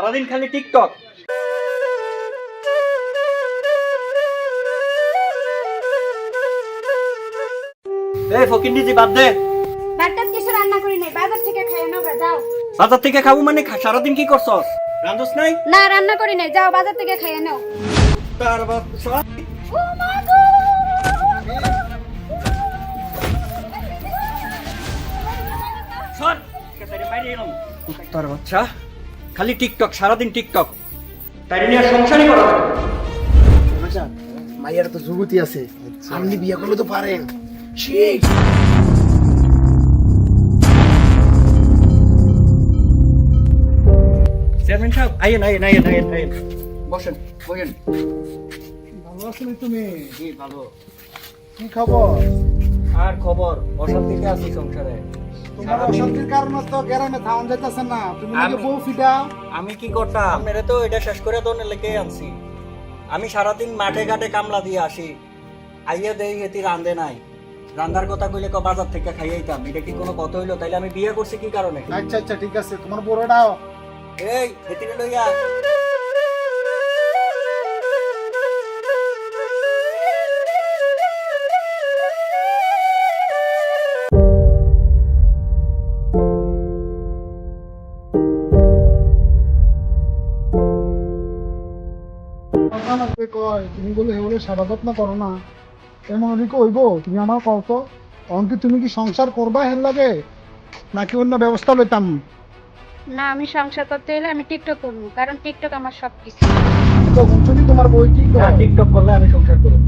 সারাদিন খালি টিকটক। এই ফকির নিজি বাদ দে। ভাতটা কিছু রান্না করি নাই বাজার থেকে খেয়ে নাও গা, যাও। বাজার থেকে খাব মানে খা- সারাদিন কি করছস? রান্ধস নাই? না রান্না করি নাই যাও বাজার থেকে খেয়ে নাও। তার বাচ্চা ও মা গো! সর তাইরে বাইরে এলাম। তার বাচ্চা। খালি টিকটক সারাদিন টিকটক। তাই নিয়ে সংসারই করা। আচ্ছা মাইয়ার তো যুবতী আছে। আপনি বিয়ে করলে তো পারেন। ঠিক চেয়ারম্যান সাহেব আইয়েন আইয়েন বসেন বসেন। ভালো আছো তুমি? জি ভালো। কি খবর? আর খবর? অশান্তিতে আছি সংসারে। তোমার অশান্তির কারণে তো গ্রামে থাউন যাইতেছে না। তুমি নাকি আমি- বউ ফিডা আমি কি করতাম? মেরে তো এটা শেষ করে লেগে আনছি। আমি সারাদিন মাঠে ঘাটে কামলা দিয়ে আসি। আইয়া দেই এটি রান্ধে নাই। রান্দার কথা কইলে ক বাজার থেকে খাইয়াইতাম এটা কি কোনো কথা হইল? তাইলে আমি বিয়ে করছি কি কারণে? আচ্ছা আচ্ছা ঠিক আছে। তোমার বড়টাও। এই এটিরে লইয়া। কথা লাগবে কয়? তুমি বলে এগুলো সেবা যত্ন করো না। এমন ওদিকে হইব? তুমি আমার কও তো। তখন কি তুমি কি সংসার করবা হেন লাগে? নাকি অন্য ব্যবস্থা লইতাম? না আমি সংসার করতে হলে আমি টিকটক করব কারণ টিকটক আমার সব কিছু তো শুনি তোমার বই কি কয়? হ্যাঁ, টিকটক করলে আমি সংসার করব।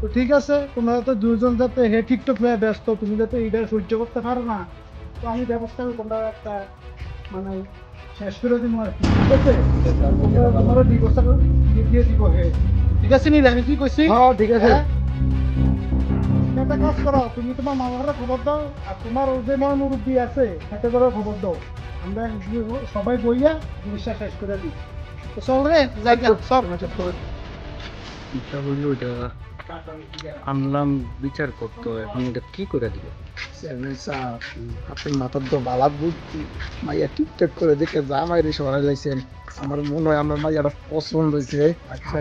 তো ঠিক আছে তোমরা তো দুজন যাতে হে টিকটক নিয়ে ব্যস্ত তুমি যাতে এটা সহ্য করতে পারো না। তো আমি ব্যবস্থা তোমরা একটা মানে শেষ করে দিব আর ঠিক আছে? তোমরা তোমারও দিয়ে দিয়ে দিব হে ঠিক আছে নি আমি কি কইছি হ্যাঁ ঠিক আছে। একটা কাজ করো তুমি তোমার মা বাবারা খবর দাও আর তোমার যে আমার মুরব্বী আছে হাতে করে খবর দাও। আমরা সবাই বইয়া জিনিসটা শেষ করে দিই চল রে যাই সব আনলাম বিচার করতো এখন এটা কি করে দিব? আপনি মাথার তো বালা বুঝছি মাইয়া টিকটক করে দেখে যা মাইরে সরাই লাইছেন। আমার মনে হয় আমার মাইয়াটা পছন্দ হয়েছে। আচ্ছা